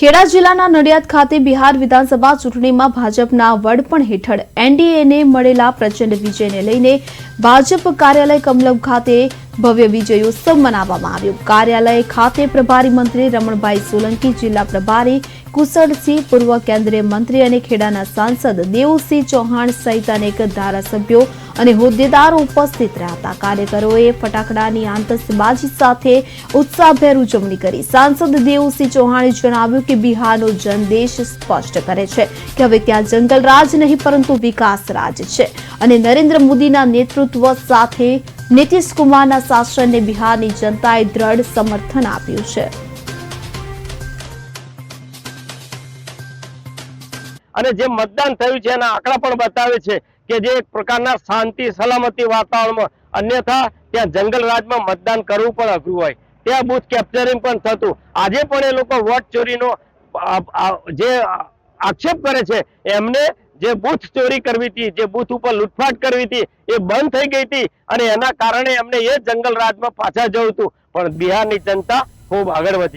ખેડા જિલ્લાના નડિયાદ ખાતે બિહાર વિધાનસભા ચૂંટણીમાં ભાજપના વડપણ હેઠળ એનડીએને મળેલા પ્રચંડ વિજયને લઈને ભાજપ કાર્યાલય કમલમ ખાતે ભવ્ય વિજયોત્સવ મનાવવામાં આવ્યો. કાર્યાલય ખાતે પ્રભારી મંત્રી રમણભાઈ સોલંકી, જિલ્લા પ્રભારી કુશળસિંહ પૂર્વ કેન્દ્રીય મંત્રી અને ખેડાના સાંસદ દેવસિંહ ચૌહાણ સહિત અનેક ધારાસભ્યો અને હોદ્દેદારો ઉપસ્થિત રહ્યા હતા. કાર્યકરોએ ફટાકડાની આતશબાજી સાથે ઉત્સાહભેર ઉજવણી કરી. સાંસદ દેવસિંહ ચૌહાણે જણાવ્યું કે બિહારનો જનદેશ સ્પષ્ટ કરે છે કે હવે ત્યાં જંગલ રાજ નહીં, પરંતુ વિકાસ રાજ છે. અને નરેન્દ્ર મોદીના નેતૃત્વ સાથે નીતિશ કુમારના શાસનને બિહારની જનતાએ દ્રઢ સમર્થન આપ્યું છે. અને જે મતદાન થયું છે, એના આંકડા પણ બતાવે છે કે જે એક પ્રકારના શાંતિ, સલામતી વાતાવરણમાં અન્યથા ત્યાં જંગલ રાજમાં મતદાન કરવું પણ અઘરું હોય. ત્યાં બુથ કેપ્ચરિંગ પણ થતું. આજે પણ એ લોકો વોટ ચોરીનો જે આક્ષેપ કરે છે, એમને જે બુથ ચોરી કરવી હતી, જે બુથ ઉપર લૂંટફાટ કરવી હતી, એ બંધ થઈ ગઈ હતી અને એના કારણે એમને એ જંગલ રાજમાં પાછા જવું હતું. પણ બિહારની જનતા ખૂબ આગળ વધી